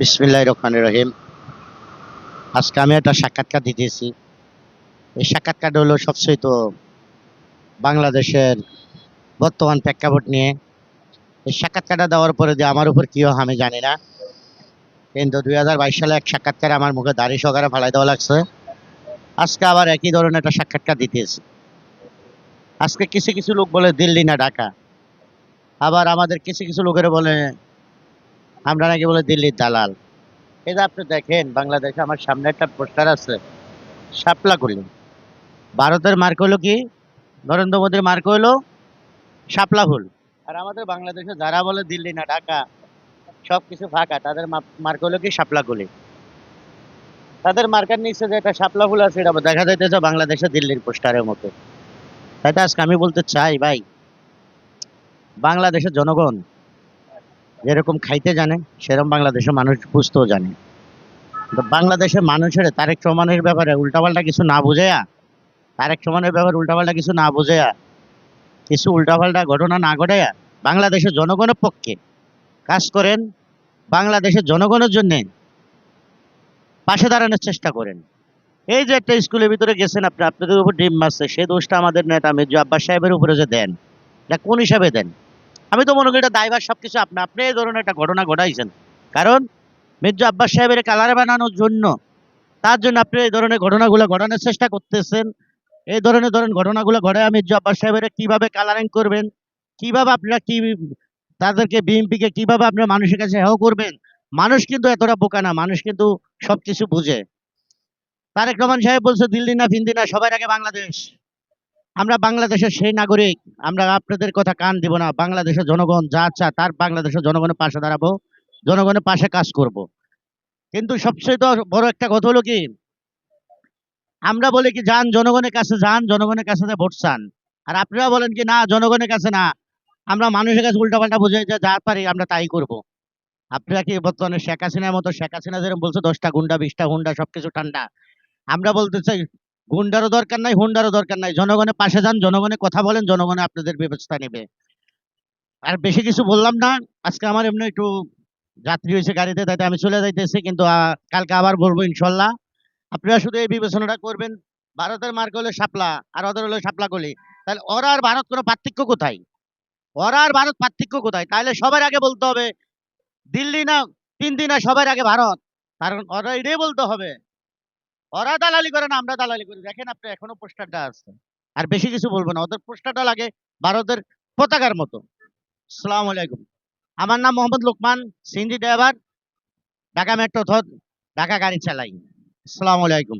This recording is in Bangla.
বিসমিল্লাহ রহমান রহিম। আজকে আমি একটা সাক্ষাৎকার দিতেছি। এই সাক্ষাৎকারটা হলো সবচেয়ে তো বাংলাদেশের বর্তমান প্রেক্ষাপট নিয়ে। এই সাক্ষাৎকারটা দেওয়ার পরে যে আমার উপর কী আমি জানি না। কিন্তু দুই হাজার বাইশ সালে এক সাক্ষাৎকারে আমার মুখে দাড়ি সহকারে ফালাই দেওয়া লাগছে। আজকে আবার একই ধরনের একটা সাক্ষাৎকার দিতেছি। আজকে কিছু কিছু লোক বলে দিল্লি না ঢাকা। আবার আমাদের কিছু কিছু লোকের বলে আমরা নাকি বলে দিল্লির দালাল। যে আপনি দেখেন, বাংলাদেশে আমার সামনে একটা পোস্টার আছে, শাপলা গুলি ভারতের মার্ক হলো কি? নরেন্দ্র মোদীর মার্ক হলো শাপলা ফুল। আর আমাদের বাংলাদেশে যারা বলে দিল্লি না, ঢাকা সব কিছু ফাঁকা, তাদের মার্ক হলো কি? শাপলা গুলি তাদের মার্কার নিচে যে একটা শাপলা ফুল আছে, এটা দেখা যাইতেছে বাংলাদেশে দিল্লির পোস্টারের মতো। তাই আজকে আমি বলতে চাই, ভাই, বাংলাদেশের জনগণ যেরকম খাইতে জানে, সেরকম বাংলাদেশের মানুষ বুঝতেও জানে। বাংলাদেশের মানুষের, তারেক রহমানের ব্যাপারে উল্টাপাল্টা কিছু না বুঝেয়া তারেক রহমানের ব্যাপারে উল্টাপাল্টা কিছু না বুঝেয়া কিছু উল্টাপাল্টা ঘটনা না ঘটাইয়া বাংলাদেশের জনগণের পক্ষে কাজ করেন, বাংলাদেশের জনগণের জন্য পাশে দাঁড়ানোর চেষ্টা করেন। এই যে একটা স্কুলের ভিতরে গেছেন আপনি, আপনাদের উপর ডিম মারছে সেই দোষটা আমাদের নেতা মির্জা আব্বাস সাহেবের উপরে যে দেন, এটা কোন হিসাবে দেন? আমি তো মনে করি এটা দায়ভার সবকিছু আপনি আপনি এই ধরনের একটা ঘটনা ঘটাইছেন। কারণ মির্জা আব্বাস সাহেবের কালার বানানোর জন্য, তার জন্য আপনি এই ধরনের ঘটনাগুলো ঘটানোর চেষ্টা করতেছেন। এই ধরনের ধরেন ঘটনাগুলো ঘটায় মির্জা আব্বাস সাহেবের কীভাবে কালারিং করবেন? কীভাবে আপনারা কি তাদেরকে বিএনপিকে কীভাবে আপনারা মানুষের কাছে হেও করবেন? মানুষ কিন্তু এতটা বোকা না, মানুষ কিন্তু সবকিছু বুঝে। তারেক রহমান সাহেব বলছে দিল্লি না ফিন্দি না সবার আগে বাংলাদেশ। আমরা বাংলাদেশের সেই নাগরিক, আমরা আপনাদের কথা কান দিব না। বাংলাদেশের জনগণ যা চা তার বাংলাদেশের জনগণের পাশে দাঁড়াবো, জনগণের পাশে কাজ করব। কিন্তু সবচেয়ে তো বড় একটা কথা হলো কি? আমরা বলি কি, যান জনগণের কাছে যান, জনগণের কাছে ভোট চান। আর আপনারা বলেন কি, না, জনগণের কাছে না। আমরা মানুষের কাছে উল্টাপাল্টা বুঝে যে, যা পারি আমরা তাই করব। আপনারা কি বর্তমানে শেখ হাসিনার মতো, শেখ হাসিনা যেরকম বলছে, দশটা গুন্ডা, বিশটা গুন্ডা সবকিছু ঠান্ডা। আমরা বলতে চাই গুন্ডারও দরকার নাই, হুন্ডারও দরকার নাই। জনগণের পাশে যান জনগণের কথা বলেন, জনগণে আপনাদের ব্যবস্থা নেবে। আর বেশি কিছু বললাম না, আজকে আমার এমনি একটু যাত্রী হয়েছে গাড়িতে, তাইতে আমি চলে যাইতেছি, কিন্তু কালকে আবার বলব ইনশাল্লাহ। আপনারা শুধু এই বিবেচনাটা করবেন, ভারতের মার্গ হলো শাপলা, আর ওদের হলো শাপলা গলি তাহলে ওরা আর ভারত কোনো পার্থক্য কোথায়? ওরা আর ভারত পার্থক্য কোথায়? তাহলে সবার আগে বলতে হবে, দিল্লি না, তিন দিন না সবার আগে ভারত। কারণ ওরা এটাই বলতে হবে। ওরা দালালি করে না, আমরা দালালি করি। দেখেন আপনি এখনও পোস্টারটা আছে। আর বেশি কিছু বলব না, ওদের পোস্টারটা লাগে ভারতের পতাকার মতো। সালাম আলাইকুম। আমার নাম মোহাম্মদ লোকমান সিন্ডি ড্রাইভার, ঢাকা মেট্রো ঢাকা গাড়ি চালাই। আসসালামু আলাইকুম।